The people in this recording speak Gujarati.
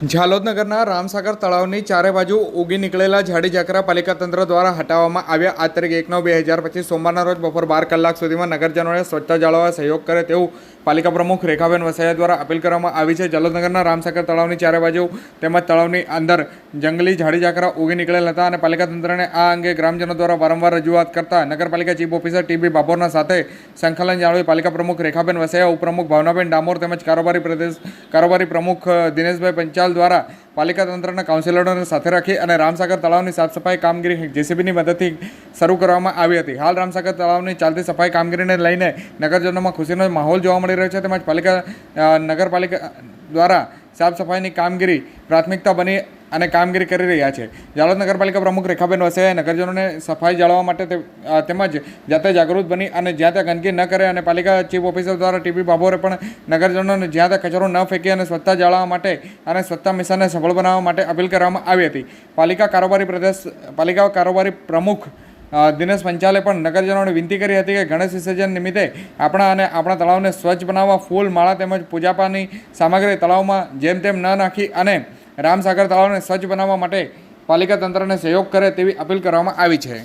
ઝાલોદ નગરના રામસાગર તળાવની ચારે બાજુ ઉગી નીકળેલા ઝાડી ઝાકરા પાલિકા તંત્ર દ્વારા હટાવવામાં આવ્યા. આ તારીખ એક નવ બે હજાર પચીસ સોમવારના રોજ બપોર બાર કલાક સુધીમાં નગરજનોએ સ્વચ્છતા જાળવવા સહયોગ કરે તેવું પાલિકા પ્રમુખ રેખાબેન વસાયા દ્વારા અપીલ કરવામાં આવી છે. જલોદનગરના રામસાગર તળાવની ચારે બાજુ તેમજ તળાવની અંદર જંગલી ઝાડી ઝાકરા ઉગી નીકળેલ હતા અને પાલિકા તંત્રને આ અંગે ગ્રામજનો દ્વારા વારંવાર રજૂઆત કરતા નગરપાલિકા ચીફ ઓફિસર ટીબી બાબોરના સાથે સંકલન જાળવી પાલિકા પ્રમુખ રેખાબેન વસાયા, ઉપપ્રમુખ ભાવનાબેન ડામોર તેમજ કારોબારી પ્રદેશ, કારોબારી પ્રમુખ દિનેશભાઈ પંચાલ દ્વારા પાલિકા તંત્રના કાઉન્સિલરોને સાથે રાખી અને રામસાગર તળાવની સાફ સફાઈ કામગીરી જેસીબીની મદદથી શરૂ કરવામાં આવી હતી. હાલ રામસાગર તળાવની ચાલતી સફાઈ કામગીરીને લઈને નગરજનોમાં ખુશીનો માહોલ જોવા મળી રહ્યો છે તેમજ પાલિકા નગરપાલિકા દ્વારા સાફ સફાઈની કામગીરી પ્રાથમિકતા બની અને કામગીરી કરી રહ્યા છે. જાલોદ નગરપાલિકા પ્રમુખ રેખાબેન વસાયાએ નગરજનોને સફાઈ જાળવવા માટે તેમજ જાતે જાગૃત બની અને જ્યાં ત્યાં ગંદકી ન કરે અને પાલિકા ચીફ ઓફિસર દ્વારા ટીપી બાબોરે પણ નગરજનોને જ્યાં ત્યાં કચરો ન ફેંકી અને સ્વચ્છતા જાળવવા માટે અને સ્વચ્છતા મિશનને સફળ બનાવવા માટે અપીલ કરવામાં આવી હતી. પાલિકા કારોબારી પ્રદેશ, પાલિકા કારોબારી પ્રમુખ દિનેશ પંચાલે પણ નગરજનોને વિનંતી કરી હતી કે ગણેશ વિસર્જન નિમિત્તે આપણા અને આપણા તળાવને સ્વચ્છ બનાવવા ફૂલ માળા તેમજ પૂજાપાની સામગ્રી તળાવમાં જેમ તેમ ન નાખી અને રામસાગર તળાવને સ્વચ્છ બનાવવા માટે પાલિકા તંત્રને સહયોગ કરે તેવી અપીલ કરવામાં આવી છે.